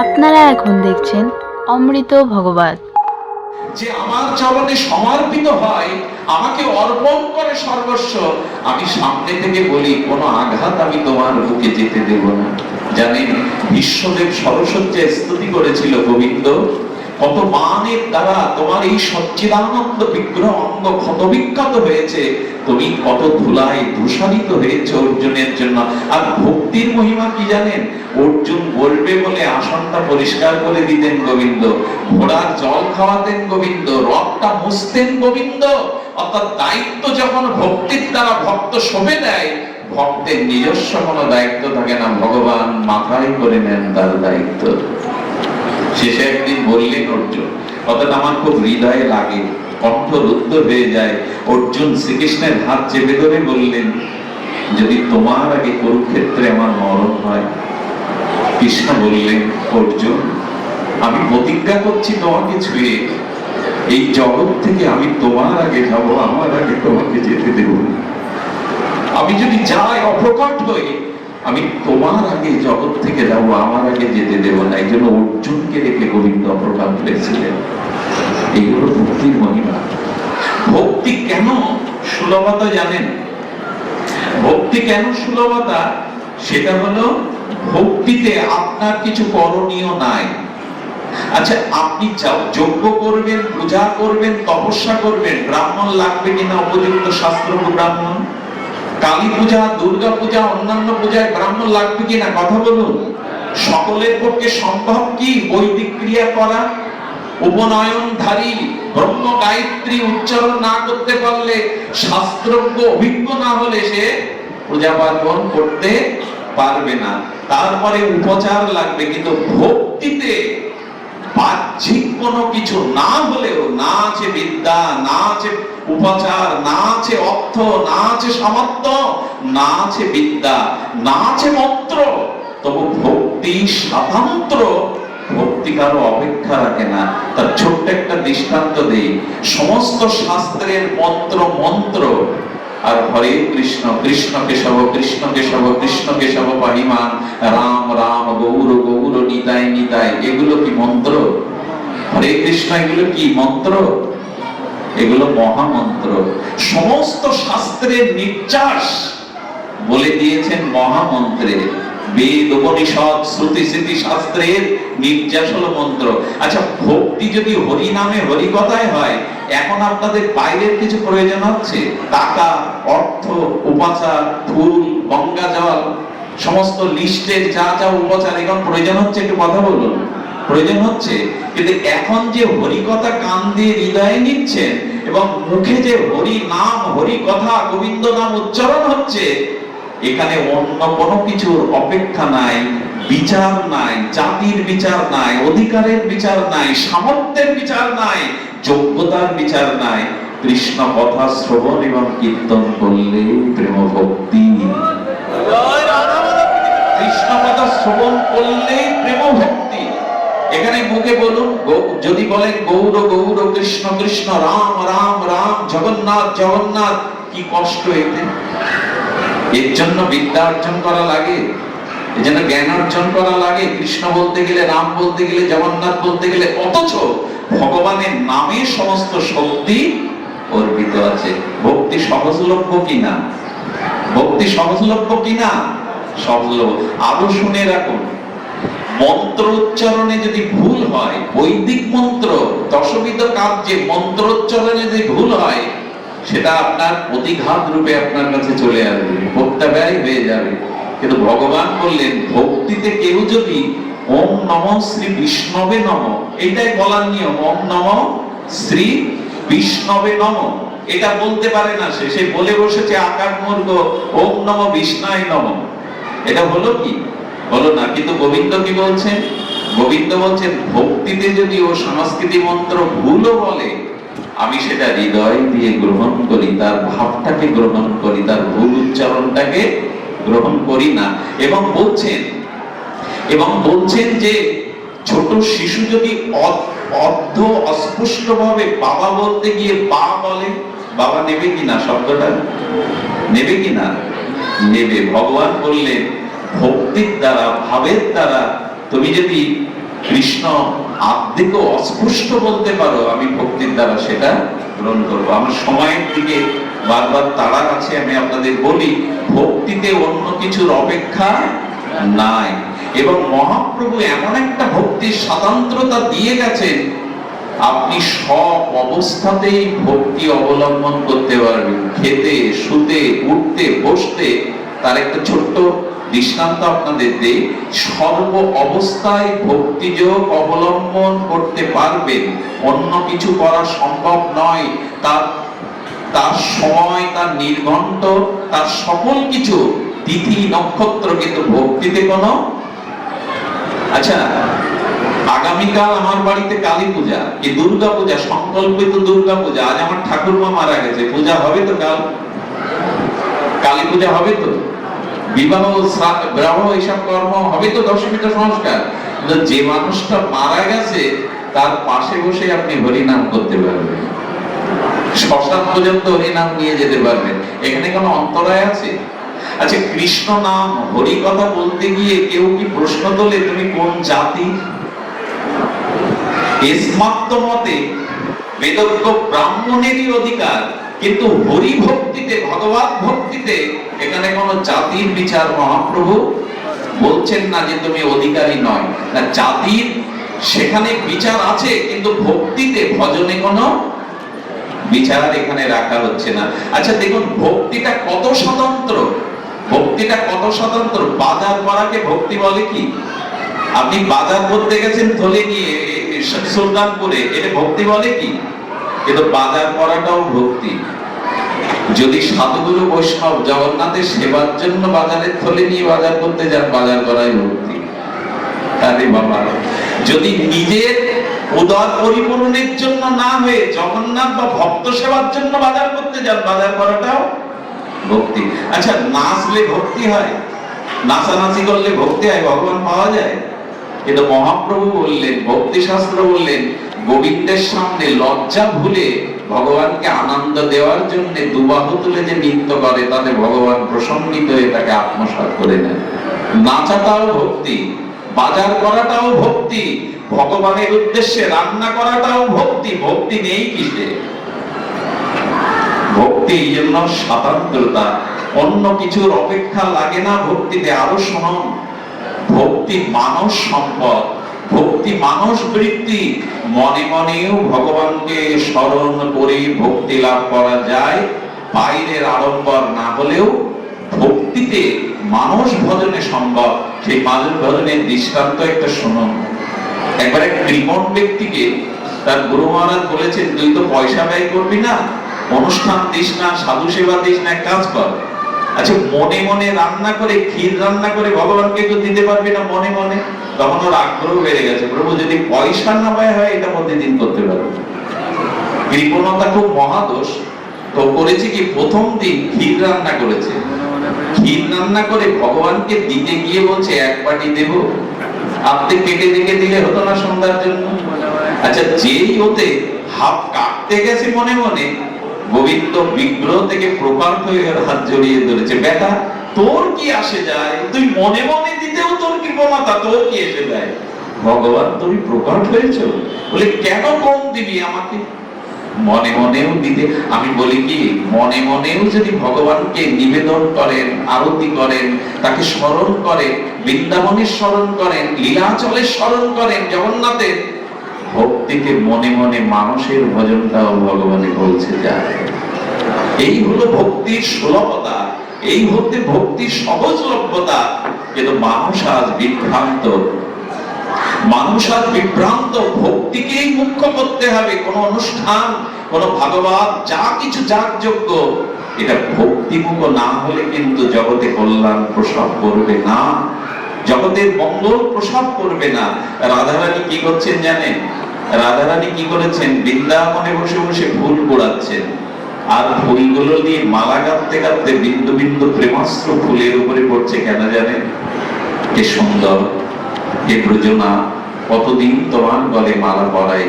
আপনারা এখন দেখছেন অমৃত ভগবত। যে আমার চরণে সমর্পিত হয়, আমাকে অর্পণ করে সর্বস্ব, আমি সামনে থেকে বলি, কোনো আঘাত আমি তোমার বুকে যেতে দেব না। জানেন, বিশ্বদেব সরস্বতী স্তুতি করেছিল গোবিন্দ কত মানের দ্বারা তোমার এই বিগ্রহ অঙ্গ হয়েছে, তুমি কত ধুলায় হয়েছে অর্জুনের জন্য। আর ভক্তির মহিমা কি জানেন? অর্জুন বলবে বলে আসনটা পরিষ্কার করে দিতেন গোবিন্দ, ঘোড়ার জল খাওয়াতেন গোবিন্দ, রথটা মুছতেন গোবিন্দ, অর্থাৎ দায়িত্ব যখন ভক্তির দ্বারা ভক্ত শোভে দেয়, ভক্তের নিজস্ব কোনো দায়িত্ব থাকে না, ভগবান মাথায় করে নেন তার দায়িত্ব। শেষে একদিন বললেন অর্জুন অর্থাৎ আমার খুব হৃদয়ে লাগে কণ্ঠ রুদ্ধ হয়ে যায়। অর্জুন শ্রীকৃষ্ণের হাত চেপে ধরে বললেন, যদি তোমার আগে কুরুক্ষেত্রে আমার মরণ হয়? কৃষ্ণ বললেন, অর্জুন, আমি প্রতিজ্ঞা করছি তোমাকে ছুঁয়ে। এই জগৎ থেকে আমি তোমার আগে যাব, আমার আগে তোমাকে যেতে দেব। আমি যদি যাই অপ্রকট হই আমি তোমার আগে জগৎ থেকে যাব, আমার আগে যেতে দেব না। এই জন্য অর্জুনকে রেখে গোবিন্দ অপ্রকাশ হয়েছিলেন এই হলো ভক্তির মহিমা। ভক্তি কেন সুলভতা জানেন। ভক্তি কেন সুলভতা? সেটা হলো ভক্তিতে আপনার কিছু করণীয় নাই। আচ্ছা আপনি যজ্ঞ করবেন, পূজা করবেন, তপস্যা করবেন, ব্রাহ্মণ লাগবে কিনা উপযুক্ত শাস্ত্র ব্রাহ্মণ? কালী পূজা, দুর্গা পূজা, অন্যান্য পূজায় ব্রাহ্মণ লাগবে কিনা কথা বলুন। সকলের পক্ষে সম্ভব কি বৈদিক ক্রিয়া করা? উপনয়নধারী, ব্রহ্ম গায়ত্রী উচ্চারণ না করতে পারলে, শাস্ত্রজ্ঞ অভিজ্ঞ না হলে সে পূজা পার্বণ করতে পারবে না। তারপরে উপচার লাগবে, কিন্তু ভক্তিতে বাহ্যিক কোনো কিছু না হলেও, না আছে বিদ্যা, না আছে উপাচার, না আছে অর্থ, না আছে সামর্থ্য, না আছে বিদ্যা, না আছে মন্ত্র, তবু ভক্তি স্বাতন্ত্র। ভক্তি কারও অপেক্ষা রাখে না। তার ছোট্ট একটা দৃষ্টান্ত দেই। সমস্ত শাস্ত্রের মন্ত্র মন্ত্র আর হরে কৃষ্ণ কৃষ্ণ কেশব কৃষ্ণ কেশব কৃষ্ণ কেশব পাহিমান। রাম রাম, গৌর গৌর, নিতাই নিতাই। এগুলো কি মন্ত্র? হরে কৃষ্ণ, এগুলো কি মন্ত্র? এগুলো মহামন্ত্র। সমস্ত শাস্ত্রের নির্যাস বলে দিয়েছেন মহামন্ত্রে। বেদ, উপনিষদ, শ্রুতি, স্মৃতি শাস্ত্রের নির্যাস হলো মন্ত্র। আচ্ছা ভক্তি যদি হরি নামে হরি কথায় হয় এখন আপনাদের বাইরের কিছু প্রয়োজন হচ্ছে? টাকা, অর্থ, উপাচার, ফুল, গঙ্গা জল, সমস্ত লিস্টের যা যা উপাচার, এখন প্রয়োজন হচ্ছে একটু কথা বলুন। প্রয়োজন হচ্ছে, কিন্তু এখন যে হরি কথা কান দিয়ে হৃদয়ে নিচ্ছেন এবং মুখে যে হরি নাম, হরি কথা, গোবিন্দ নাম উচ্চারণ হচ্ছে, এখানে অন্য কোনো কিছুর অপেক্ষা নাই, বিচার নাই, জাতির বিচার নাই, অধিকারের বিচার নাই, সামর্থ্যের বিচার নাই যোগ্যতার বিচার নাই। কৃষ্ণ কথা শ্রবণ এবং কীর্তন করলে প্রেম ভক্তি কৃষ্ণ কথা শ্রবণ করলেই প্রেম ভক্তি এখানে মুখে বলুন যদি বলেন গৌর গৌর কৃষ্ণ কৃষ্ণ রাম রাম রাম জগন্নাথ জগন্নাথ। কি কষ্ট এতে। এর জন্য বিদ্যা অর্জন করা লাগে। এর জন্য জ্ঞান অর্জন করা লাগে। কৃষ্ণ বলতে গেলে রাম বলতে গেলে জগন্নাথ বলতে গেলে অথচ ভগবানের নামে সমস্ত শক্তি অর্পিত আছে। ভক্তি সহজলভ্য কিনা? ভক্তি সহজলভ্য কিনা? সহজলভ্য। আরও শুনে রাখুন। মন্ত্র উচ্চারণে যদি ভুল হয়, বৈদিক মন্ত্র, দশবিধ কার্যে মন্ত্র উচ্চারণে যদি ভুল হয়, সেটা আপনার প্রতিঘাত রূপে আপনার কাছে চলে আসবে। ভক্তা ব্যয় হয়ে যাবে। কিন্তু ভগবান বললেন, ভক্তিতে কেউ যদি ওম নম শ্রী বিষ্ণবে নম। এটাই বলার নিয়ম, ওম নম শ্রী বিষ্ণবে নম। এটা বলতে পারে না সে সে বলে বসেছে আকাশ মূর্খ ওম নম বিষ্ণায় নম। এটা হলো কি? হলো না, কিন্তু গোবিন্দ কি বলছেন? গোবিন্দ বলছেন, ভক্তিতে যদি ও সংস্কৃতি মন্ত্র ভুলও বলে, আমি সেটা হৃদয় দিয়ে গ্রহণ করি, তার ভাবটাকে গ্রহণ করি, তার ভুল উচ্চারণটাকে গ্রহণ করি না। এবং বলছেন এবং বলছেন যে ছোট শিশু যদি অর্ধ অস্পষ্ট ভাবে বাবা বলতে গিয়ে বা বলে, বাবা নেবে কিনা শব্দটা? নেবে কিনা? নেবে। ভগবান বললেন, ভক্তির দ্বারা, ভাবের দ্বারা তুমি যদি কৃষ্ণ আর্ধেকও অস্পষ্ট বলতে পারো, আমি ভক্তির দ্বারা সেটা গ্রহণ করব। আমার সময়ের দিকে বারবার তাড়া আছে, আমি আপনাদের বলি, ভক্তিতে অন্য কিছুর অপেক্ষা নাই। এবং মহাপ্রভু এমন একটা ভক্তির স্বাতন্ত্রতা দিয়ে গেছেন, আপনি সব অবস্থাতেই ভক্তি অবলম্বন করতে পারবেন। খেতে, শুতে, উঠতে, বসতে, তার একটা ছোট্ট দৃষ্টান্ত আপনাদের দেই। সর্ব অবস্থায় ভক্তিযোগ অবলম্বন করতে পারবেন, অন্য কিছু করা সম্ভব নয়। তার তার সময়, তার নির্ঘণ্ট, তার সকল কিছু, তিথি নক্ষত্র কিন্তু ভক্তিতে কোনো আচ্ছা আগামীকাল আমার বাড়িতে কালী পূজা, কি দুর্গা পূজা? সংকল্পিত দুর্গা পূজা। আজ আমার ঠাকুরমা মারা গেছে। পূজা হবে তো কাল? কালী পূজা হবে তো? বিবাহ বিবাহ এইসব কর্ম হবে তো দশমীতে সংস্কার। যে মানুষটা মারা গেছে, তার পাশে বসে আপনি হরিনাম করতে পারবেন। শ্মশান পর্যন্ত হরিনাম নিয়ে যেতে পারবেন। এখানে কোনো অন্তরায় আছে? আচ্ছা কৃষ্ণ নাম, হরি কথা বলতে গিয়ে কেউ কি প্রশ্ন তোলে তুমি কোন জাতি? মতে বেদজ্ঞ ব্রাহ্মণেরই অধিকার, কিন্তু হরি ভক্তিতে ভক্তিতে এখানে কোনো জাতির বিচার মহাপ্রভু বলছেন না যে তুমি অধিকারী নয়। না, জাতির সেখানে বিচার আছে, কিন্তু ভক্তিতে, ভজনে কোনো বিচার এখানে রাখা হচ্ছে না। আচ্ছা দেখুন, ভক্তিটা কত স্বতন্ত্র? ভক্তিটা কত স্বতন্ত্র? বাজার করাকে ভক্তি বলে কি? আপনি বাজার করতে গেছেন থলে গিয়ে সুলতানপুরে এটা ভক্তি বলে কি? কিন্তু বাজার করাটাও ভক্তি। যদি সাধুগুরু বৈষ্ণব জগন্নাথের সেবার জন্য বাজারের থলে নিয়ে বাজার করতে যান, বাজার করাই ভক্তি। আরে বাবা, যদি নিজের উদার পরিপূরণের জন্য না হয়ে জগন্নাথ বা ভক্ত সেবার জন্য বাজার করতে যান, বাজার করাটাও ভক্তি। আচ্ছা নাচলে ভক্তি হয়? নাচানাচি করলে ভক্তি হয়? ভগবান পাওয়া যায়? কিন্তু মহাপ্রভু বললেন ভক্তি শাস্ত্র বললেন, গোবিন্দের সামনে লজ্জা ভুলে ভগবানকে আনন্দ দেওয়ার জন্য দুবাহু তুলে যে নৃত্য করে, তাতে ভগবান প্রসন্নিত হয়ে তাকে আত্মসাৎ করে নেন। নাচাটাও ভক্তি, বাজার করাটাও ভক্তি, ভগবানের উদ্দেশ্যে রান্না করাটাও ভক্তি ভক্তি নেই কিসে? ভক্তি জন্য স্বাতন্ত্রতা। অন্য কিছুর অপেক্ষা লাগে না, ভক্তিতে আরও শুনুন ভক্তি মানস সম্পদ, ভক্তি মানস বৃত্তি। মনে মনেও ভগবানকে স্মরণ করে ভক্তি লাভ করা যায়। বাইরের আড়ম্বর না হলেও ভক্তিতে মানুষ ভজনে সম্ভব। সেই মানুষ ভজনের দৃষ্টান্ত একটা শুনুন। একবার এক ব্যক্তিকে তার গুরু মহারাজ বলেছেন, তুই তো পয়সা ব্যয় করবি না? অনুষ্ঠান দিস না, সাধু সেবা দিস না কাজ কর। আচ্ছা মনে মনে রান্না করে, ক্ষীর রান্না করে ভগবানকে একটু দিতে পারবি না মনে মনে? তখন ওর আগ্রহ বেড়ে গেছে, প্রভু, যদি পয়সা না ব্যয় হয় এটা প্রতিদিন করতে পারব। কৃপণতা খুব মহাদোষ। তো করেছে কি? প্রথম দিন ক্ষীর রান্না করেছে। ক্ষীর রান্না করে ভগবানকে দিতে গিয়ে বলছে, এক বাটি দেবো। আপনি কেটে রেখে দিলে হতো না সন্ধ্যার জন্য। আচ্ছা যেই হতে হাত কাটতে গেছে মনে মনে গোবিন্দ বিগ্রহ থেকে প্রকার হয়ে হাত জড়িয়ে ধরেছে, বেটা, তোর কি আসে যায়? তুই মনে মনে দিতেও তোর কৃপণতা তোর কি এসে যায়? ভগবান, তুমি প্রকট হয়েছো? বলে, কেন কম দিবি আমাকে? মনে মনেও দিতে, আমি বলি কি, মনে মনেও যদি ভগবানকে নিবেদন করেন, আরতি করেন, তাকে স্মরণ করেন বৃন্দাবনের স্মরণ করেন লীলাচলের স্মরণ করেন, জগন্নাথের ভক্তিকে মনে মনে মানুষের ভজনটাও ভগবানে বলছে যায় এই হলো ভক্তির সুলভতা, এই হতে ভক্তির সহজলভ্যতা। কিন্তু মানুষ আজ বিভ্রান্ত। মানুষ আজ বিভ্রান্ত, ভক্তিকেই মুখ্য করতে হবে। কোন অনুষ্ঠান, কোন ভাগবত, যা কিছু যাগযোগ্য এটা ভক্তিমুখ না হলে কিন্তু জগতে কল্যাণ প্রসব করবে না। জগতের মঙ্গল প্রসব করবে না। রাধারানী কি করছেন জানেন? রাধারানী কি করেছেন? বৃন্দাবনে বসে বসে ফুল পোড়াচ্ছেন। আর ফুলগুলো নিয়ে মালা গাঁথতে গাঁথতে বিন্দু বিন্দু প্রেমাস্ত্র ফুলের উপরে পড়ছে কেন জানেন? কি সুন্দর হে ব্রজনা কতদিন তোমার গলে মালা পরাই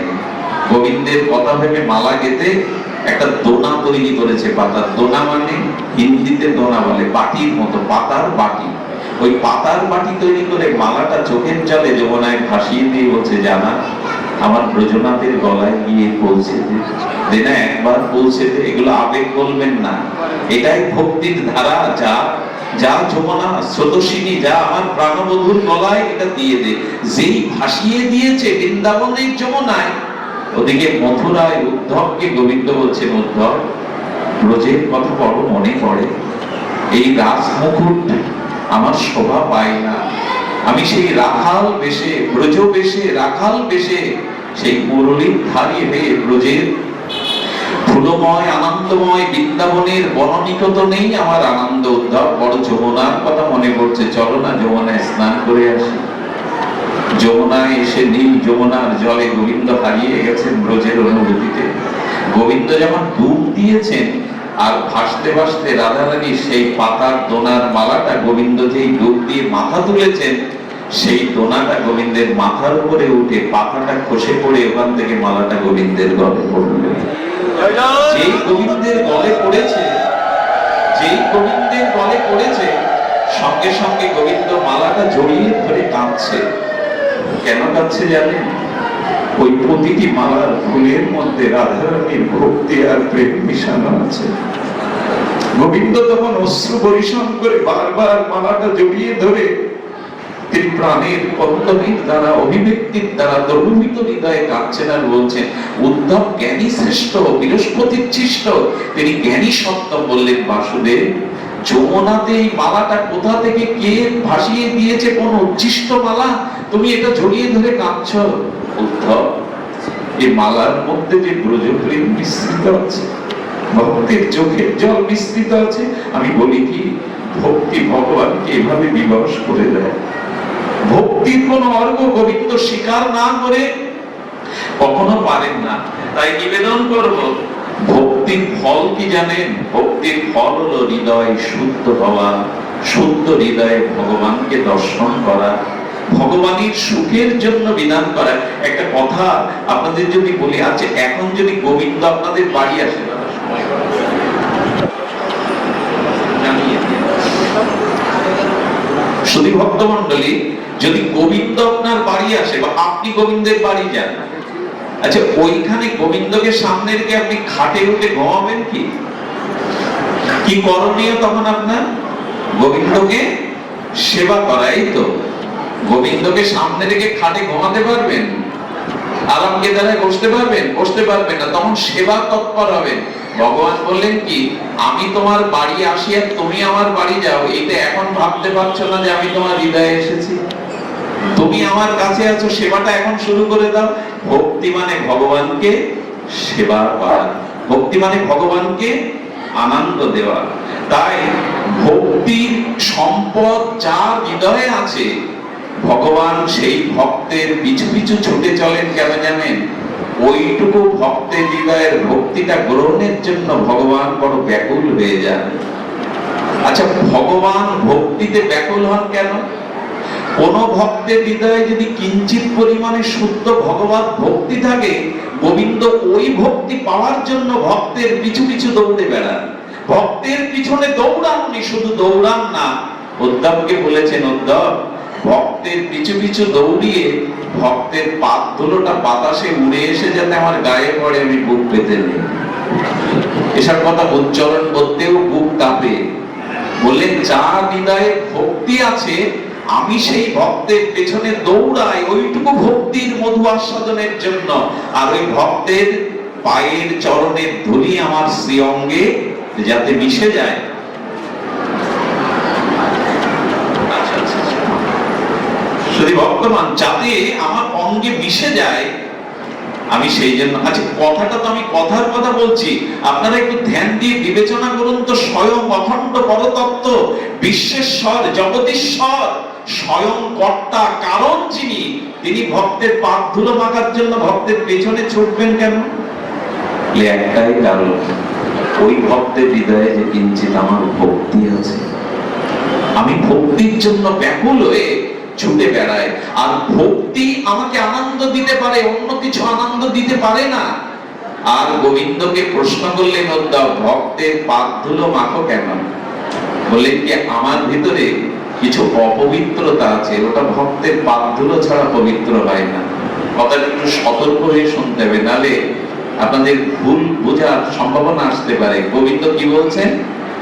গোবিন্দের কথা ভেবে মালা গেতে একটা দোনা তৈরি করেছে পাতার দোনা মানে হিন্দিতে দোনা বলে বাটির মতো, পাতার বাটি। ওই পাতার বাটি তৈরি করে মালাটা চোখের জলে যমুনায় ভাসিয়ে দিয়ে বলছে, জানা আমার ব্রজনাথের গলায় গিয়ে পৌঁছে দে দে একবার পৌঁছে দে এগুলো আবেগ বলবেন না। এটাই ভক্তির ধারা, যা যা যমুনা স্রোতসিনী, যা আমার প্রাণবধুর গলায় এটা দিয়ে দে। যেই ভাসিয়ে দিয়েছে বৃন্দাবনের যমুনায়, ওদিকে মথুরায় উদ্ধবকে গোবিন্দ বলছেন উদ্ধব ব্রজের কথা বড় মনে পড়ে। এই রাজমুকুট আমার শোভা পায় না। আমি সেই রাখাল বেশে, ব্রজ বেশে, রাখাল বেশে, সেই মুরলীর ধারী হয়ে ব্রজের। ফুলময়, আনন্দময় বৃন্দাবনের বননিকট নেই আমার আনন্দ উদ্ধব বড় যমুনার কথা মনে পড়ছে। চলো না যমুনায় স্নান করে আসি। যমুনায় এসে নীল যমুনার জলে গোবিন্দ হারিয়ে গেছেন ব্রজের অনুভূতিতে। গোবিন্দ যেমন ডুব দিয়েছেন আর ভাসতে ভাসতে রাধারানী সেই পাতার দোনার মালাটা গোবিন্দ যেই ডুব দিয়ে মাথা তুলেছেন। সেই দোনাটা গোবিন্দের মাথার উপরে উঠে পাতাটা খসে পড়ে ওখান থেকে মালাটা গোবিন্দের গলে পড়বে যেই গোবিন্দের গলে পড়েছে, যেই গোবিন্দের গলে পড়েছে, সঙ্গে সঙ্গে গোবিন্দ মালাটা জড়িয়ে ধরে কাঁদছে। কেন কাঁদছে জানেন? ওই প্রতিটি মালার ফুলের মধ্যে রাধারানীর ভক্তি আর প্রেম মিশানো আছে। গোবিন্দ তখন অশ্রু পরিশ্রম করে বারবার মালাটা জড়িয়ে ধরে, তিনি প্রাণের দ্বারা, অভিব্যক্তির দ্বারা হৃদয়ে কাঁদছেন আর বলছেন, উদ্ধব জ্ঞানী শ্রেষ্ঠ, বৃহস্পতির তিনি জ্ঞানী সত্য বললেন, বাসুদেব, যমুনাতে এই মালাটা কোথা থেকে কে ভাসিয়ে দিয়েছে? কোন উচ্ছিষ্ট মালা? তুমি এটা জড়িয়ে ধরে কাঁদছ? উদ্ধব এই মালার মধ্যে যে ব্রজপ্রেম মিশ্রিত আছে, ভক্তের চোখের জল মিশ্রিত আছে, আমি বলি কি, ভক্তি ভগবানকে এভাবে বিবশ করে দেয়। ভক্তির কোন অর্ঘ গোবিন্দ স্বীকার না করে কখনো পারেন না। তাই নিবেদন করব, ভক্তির ফল কি জানেন? ভক্তির ফল হলো হৃদয় শুদ্ধ হওয়া, শুদ্ধ হৃদয়ে ভগবানকে দর্শন করা। ভগবানের সুখের জন্য বিধান করা একটা কথা আপনাদের যদি বলি আছে এখন যদি গোবিন্দ আপনাদের বাড়ি আসে। শুধু ভক্তমন্ডলী যদি গোবিন্দ আপনার বাড়ি আসে বা আপনি গোবিন্দের বাড়ি যান আচ্ছা ওইখানে গোবিন্দকে সামনে রেখে আপনি খাটে উঠে ঘুমাবেন কি? কি করণীয় তখন আপনার? গোবিন্দকে সেবা করাই তো। গোবিন্দকে সামনে রেখে খাটে ঘুমাতে পারবেন? আরামকে দ্বারা বসতে পারবেন? বসতে পারবেন না, তখন সেবা তৎপর হবেন ভগবান বললেন কি, আমি তোমার বাড়ি আসি আর তুমি আমার বাড়ি যাও। এটা এখন ভাবতে পারছ না যে আমি তোমার হৃদয়ে এসেছি? তুমি আমার কাছে আছো, সেবাটা এখন শুরু করে দাও। ভক্তি মানে ভগবানকে সেবা করা। ভক্তি মানে ভগবানকে আনন্দ দেওয়া। তাই ভক্তির সম্পদ যার হৃদয়ে আছে ভগবান সেই ভক্তের পিছু পিছু ছুটে চলেন কেন জানেন? ওইটুকু ভক্তের হৃদয়ের ভক্তিটা গ্রহণের জন্য ভগবান বড় ব্যাকুল হয়ে যান। আচ্ছা ভগবান ভক্তিতে ব্যাকুল হন কেন? কোন ভক্তের হৃদয়ে যদি কিঞ্চিত পরিমাণে শুদ্ধ ভগবত ভক্তি থাকে, গোবিন্দ ওই ভক্তি পাওয়ার জন্য ভক্তের পিছু পিছু দৌড়ে বেড়ান। ভক্তের পিছনে দৌড়াননি, শুধু দৌড়ান না। উদ্ধবকে বলেছেন, উদ্ধব ভক্তের পিছু পিছু দৌড়িয়ে ভক্তের পাত ধুলোটা বাতাসে উড়ে এসে যাতে আমার গায়ে পড়ে, আমি বুক পেতে নেই। এসব কথা উচ্চারণ করতেও বুক কাঁপে। বললেন, যা হৃদয়ে ভক্তি আছে, আমি সেই ভক্তের পেছনে দৌড়াই। ওইটুকু ভক্তির মধু আস্বাদনের জন্য। আর ওই ভক্তের পায়ের চরণের ধুলি আমার শ্রী অঙ্গে যাতে মিশে যায় আচ্ছা, আচ্ছা, আচ্ছা। শুধু বর্তমান যাতে আমার অঙ্গে মিশে যায়, আমি সেই জন্য আচ্ছা কথাটা তো আমি কথার কথা বলছি। আপনারা একটু ধ্যান দিয়ে বিবেচনা করুন তো, স্বয়ং অখণ্ড পরতত্ত্ব, বিশ্বেশ্বর, জগদীশ্বর, স্বয়ং কর্তা, কারণ যিনি, তিনি ভক্তের পাপ ধুলো মাখার জন্য ভক্তের পেছনে ছুটবেন কেন? একটাই কারণ, ওই ভক্তের হৃদয়ে যে কিঞ্চিত আমার ভক্তি আছে। আমি ভক্তির জন্য ব্যাকুল হয়ে ছুটে বেড়াই আর ভক্তি আমাকে আনন্দ দিতে পারে, অন্য কিছু আনন্দ দিতে পারে না। আর গোবিন্দকে প্রশ্ন করলেন উদ্ধব ভক্তের পাপ ধুলো মাখো কেন? বললেন কি আমার ভিতরে কিছু অপবিত্রতা আছে, ওটা ভক্তের পাপধুলো ছাড়া পবিত্র হয় না। কথাটা একটু সতর্ক হয়ে শুনতে হবে নালে আপনাদের ভুল বোঝার সম্ভাবনা আসতে পারে। গোবিন্দ কি বলছেন?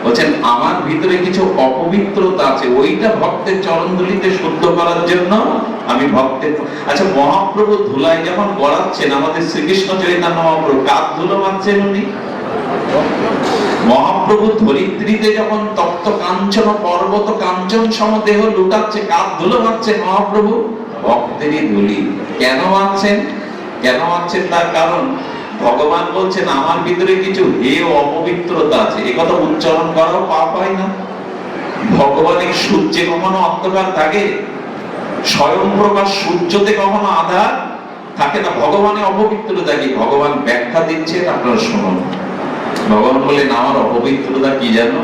বলছেন, আমার ভিতরে কিছু অপবিত্রতা আছে, ওইটা ভক্তের চরণধুলিতে শুদ্ধ করার জন্য আমি ভক্তের আচ্ছা মহাপ্রভু ধুলায় যখন গড়াচ্ছেন, আমাদের শ্রীকৃষ্ণ চৈতন্য মহাপ্রভু কার ধুলো মানছেন উনি? মহাপ্রভু ধরিত্রীতে যখন তপ্ত কাঞ্চন, পর্বত কাঞ্চন সম দেহ লুটাচ্ছে কাপ ধুলো মারছে মহাপ্রভু? ভক্তেরই ধুলি। কেন মারছেন কেন মারছেন তার কারণ? ভগবান বলছেন, আমার ভিতরে কিছু হে অপবিত্রতা আছে। এ কথা উচ্চারণ করাও পাপ হয় না। ভগবানের সূর্যে কখনো অন্ধকার থাকে? স্বয়ং প্রকাশ সূর্যতে কখনো আধার থাকে না? ভগবানের অপবিত্রতা কি? ভগবান ব্যাখ্যা দিচ্ছেন, আপনারা শুনুন। ভগবান বলেন আমার অপবিত্রতা কি জানো?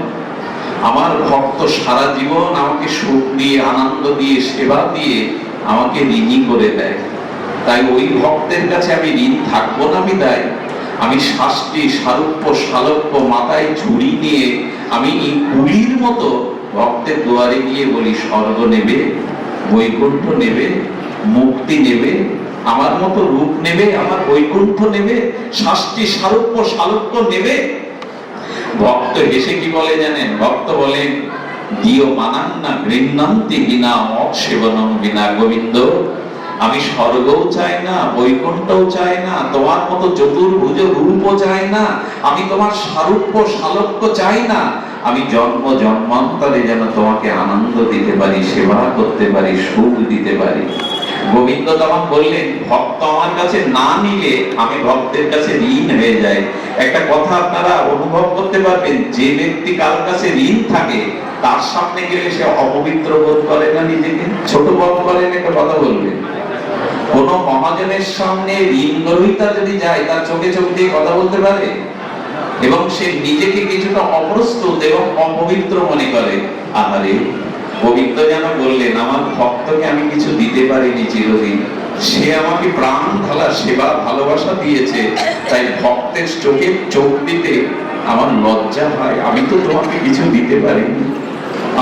আমার ভক্ত সারা জীবন আমাকে সুখ দিয়ে, আনন্দ দিয়ে, সেবা দিয়ে আমাকে ঋণী করে দেয়। তাই ওই ভক্তের কাছে আমি ঋণ থাকব না বিদায়। আমি শাস্তি সারূপ্য সালক্য মাথায় ঝুড়ি নিয়ে আমি কুলির মতো ভক্তের দুয়ারে গিয়ে বলি, স্বর্গ নেবে, বৈকুণ্ঠ নেবে, মুক্তি নেবে, আমার মতো রূপ নেবে, আমার বৈকুণ্ঠ নেবে, শাস্তি সারূপ্য সালক্য নেবে। ভক্ত হেসে কি বলে জানেন? ভক্ত বলেন দিও মানান না গৃহ্ণান্তি বিনা মত সেবনম বিনা গোবিন্দ। আমি স্বর্গও চাই না, বৈকুণ্ঠও চাই না, তোমার মতো চতুর্ভুজ রূপও চাই না, আমি তোমার সারূপ্য সালক্য চাই না। আমি জন্ম জন্মান্তরে যেন তোমাকে আনন্দ দিতে পারি, সেবা করতে পারি, সুখ দিতে পারি। গোবিন্দ তখন বললেন, ভক্ত আমার কাছে না নিলে আমি ভক্তের কাছে ঋণ হয়ে যাই। একটা কথা আপনারা অনুভব করতে পারবেন, যে ব্যক্তি কারোর কাছে ঋণ থাকে, তার সামনে গেলে সে অপবিত্র বোধ করে না নিজেকে। ছোট বোধ করেন একটা কথা বলবেন কোন মহাজনের সামনে ঋণ গ্রহিতা যদি যায়, তার চোখে চোখ দিয়ে কথা বলতে পারে? এবং সে নিজেকে কিছুটা অপ্রস্তুত এবং অপবিত্র মনে করে। আহারে, পবিত্র যেন বললেন, আমার ভক্তকে আমি কিছু দিতে পারিনি চিরদিন। সে আমাকে প্রাণ ঢালা সেবা, ভালোবাসা দিয়েছে। তাই ভক্তের চোখে চোখ দিতে আমার লজ্জা হয়। আমি তো তোমাকে কিছু দিতে পারিনি।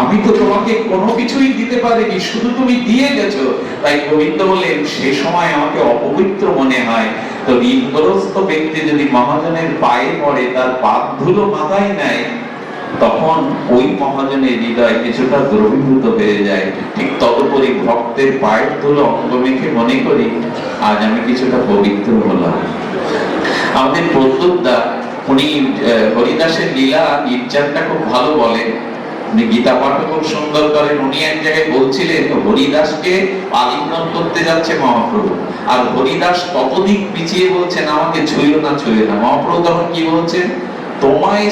আমি তো তোমাকে কোনো কিছুই দিতে পারিনি, শুধু তুমি দিয়ে গেছো। তাই গোবিন্দ বলেন সে সময় আমাকে অপবিত্র মনে হয়। তো ঋণগ্রস্ত ব্যক্তি যদি মহাজনের পায়ে পড়ে, তার পাপ ধুলো মাথায় নেয়, তখন ওই মহাজনের হৃদয় কিছুটা দ্রবীভূত হয়ে যায়। ঠিক তদুপরি ভক্তের পায়ের ধুলো অঙ্গ মেখে মনে করি, আজ আমি কিছুটা পবিত্র হলাম। আমাদের প্রদ্যুৎদা উনি হরিদাসের লীলা নির্যানটা খুব ভালো বলেন। উনি গীতা পাঠ খুব সুন্দর উনি এক জায়গায় বলছিলেন হরিদাসকে আলিঙ্গন করতে যাচ্ছে মহাপ্রভু। আর হরিদাস ততদিক পিছিয়ে বলছেন আমাকে ছুঁয়ো না না। মহাপ্রভু তখন কি বলছেন? তোমায়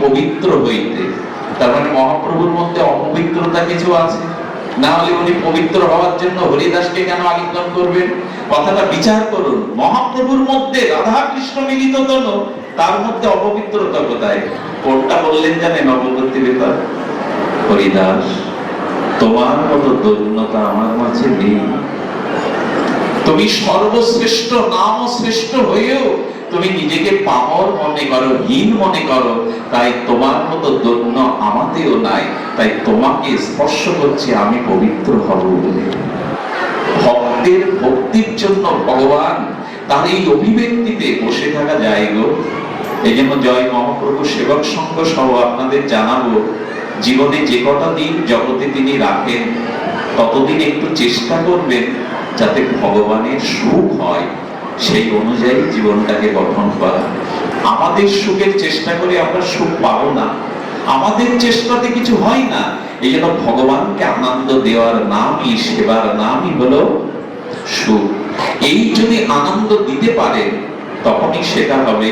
পবিত্র হইতে। তার মানে মহাপ্রভুর মধ্যে অপবিত্রতা কিছু আছে? না হলে উনি পবিত্র হওয়ার জন্য হরিদাসকে কেন আলিঙ্গন করবেন? কথাটা বিচার করুন। মহাপ্রভুর মধ্যে রাধা কৃষ্ণ মিলিত তার মধ্যে অপবিত্রতা কোথায়? কোনটা বললেন জানেন অপবর্তী ব্যাপার হরিদাস, তোমার মতো দৈন্যতা আমার মাঝে নেই। তুমি সর্বশ্রেষ্ঠ নাম শ্রেষ্ঠ হয়েও তুমি নিজেকে পামর মনে করো, হীন মনে করো। তাই তোমার মতো দৈন্য আমাতেও নাই। তাই তোমাকে স্পর্শ করছি আমি পবিত্র হব বলে। ভক্তের ভক্তির জন্য ভগবান তার এই অভিব্যক্তিতে বসে থাকা যায় গো। এই জন্য জয় মহাপ্রভু সেবক সঙ্গ সহ আপনাদের জানাব, জীবনে যে কটা দিন জগতে তিনি রাখেন, ততদিন একটু চেষ্টা করবেন যাতে ভগবানের সুখ হয়। সেই অনুযায়ী জীবনটাকে গঠন করা। আমাদের সুখের চেষ্টা করে আমরা সুখ পাবো না। আমাদের চেষ্টাতে কিছু হয় না। এই জন্য ভগবানকে আনন্দ দেওয়ার নামই, সেবার নামই হলো সুখ। এই যদি আনন্দ দিতে পারেন তখনই সেটা হবে